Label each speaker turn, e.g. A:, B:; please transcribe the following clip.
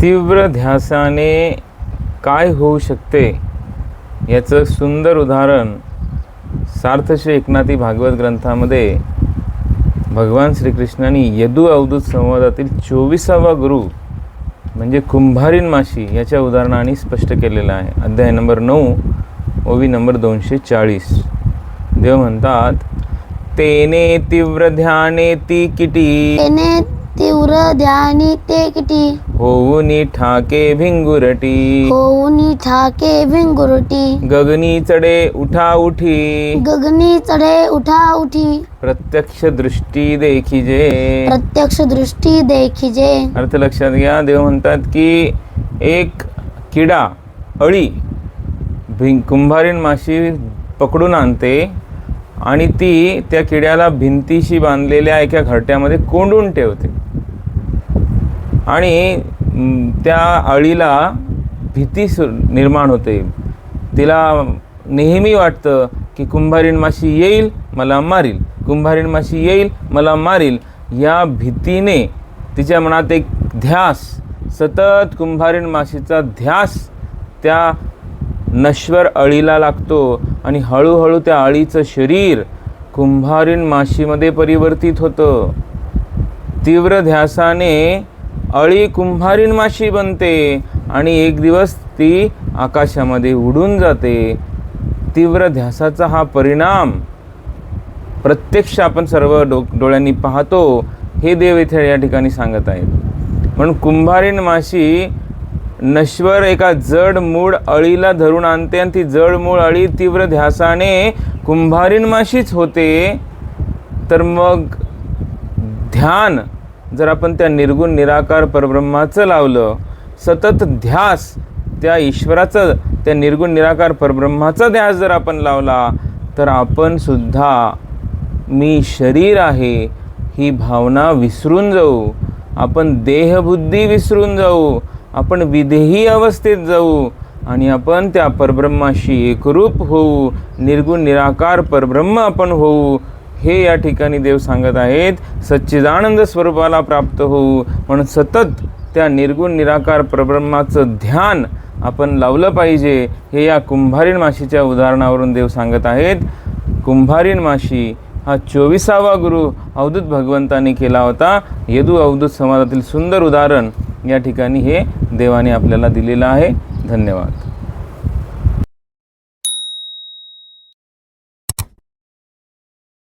A: तीव्र ध्यासाने काय होऊ शकते याचं सुंदर उदाहरण सार्थश्री एकनाथी भागवत ग्रंथामध्ये भगवान श्रीकृष्णाने यदू अवधूत संवादातील चोवीसावा गुरु म्हणजे कुंभारीन माशी याच्या उदाहरणाने स्पष्ट केलेलं आहे. अध्याय नंबर नऊ ओवी नंबर दोनशे चाळीस. देव म्हणतात तेने तीव्र ध्याने ती किटी.
B: तेने तीव्र ध्यानी ते किती
A: होऊन ठाके भिंगुरटी.
B: होऊन ठाके भिंगुरटी.
A: गगनी चढे उठा उठी.
B: गगनी चढे उठा उठी.
A: प्रत्यक्ष दृष्टी देखिजे
B: प्रत्यक्ष दृष्टी देखिजे
A: अर्थ लक्षात घ्या देव म्हणतात की एक किडा अळी भिं कुंभारीण माशी पकडून आणते. आणि ती त्या किड्याला भिंतीशी बांधलेल्या एका घरट्यामध्ये कोंडून ठेवते. आणि त्या अळीला भीती सु निर्माण होते. तिला नेहमी वाटतं की कुंभारीण माशी येईल मला मारील. कुंभारीण माशी येईल मला मारील. या भीतीने तिच्या मनात एक ध्यास सतत कुंभारीण माशीचा ध्यास त्या नश्वर अळीला लागतो. आणि हळूहळू त्या अळीचं शरीर कुंभारीण माशीमध्ये परिवर्तित होतं. तीव्र ध्यासाने अळी कुंभारीण माशी बनते आणि एक दिवस ती आकाशामध्ये उडून जाते. तीव्र ध्यासाचा हा परिणाम प्रत्यक्ष आपण सर्व डो डोळ्यांनी पाहतो हे देव इथे या ठिकाणी सांगत आहेत. म्हणून कुंभारीण माशी नश्वर एका जड मूळ अळीला धरून आणते आणि ती जड मूळ अळी तीव्र ध्यासाने कुंभारीण माशीच होते. तर मग ध्यान जर आपण त्या निर्गुण निराकार परब्रह्माचं लावलं सतत ध्यास त्या ईश्वराचं त्या निर्गुण निराकार परब्रह्माचा ध्यास जर आपण लावला तर आपण सुद्धा मी शरीर आहे ही भावना विसरून जाऊ. आपण देहबुद्धी विसरून जाऊ. आपण विधेही अवस्थेत जाऊ आणि आपण त्या परब्रह्माशी एकरूप होऊ. निर्गुण निराकार परब्रह्म आपण होऊ. हे या ठिकाणी देव सांगत आहेत सच्चिदानंद स्वरूपाला प्राप्त होऊ. म्हणून सतत त्या निर्गुण निराकार परब्रह्माचं ध्यान आपण लावलं पाहिजे. हे या कुंभारीण माशीच्या उदाहरणावरून देव सांगत आहेत. कुंभारीण माशी हा चोवीसावा गुरु अवधूत भगवंतांनी केला होता. यदू अवधूत समाजातील सुंदर उदाहरण या ठिकाणी हे देवाने आपल्याला दिलेलं आहे. धन्यवाद.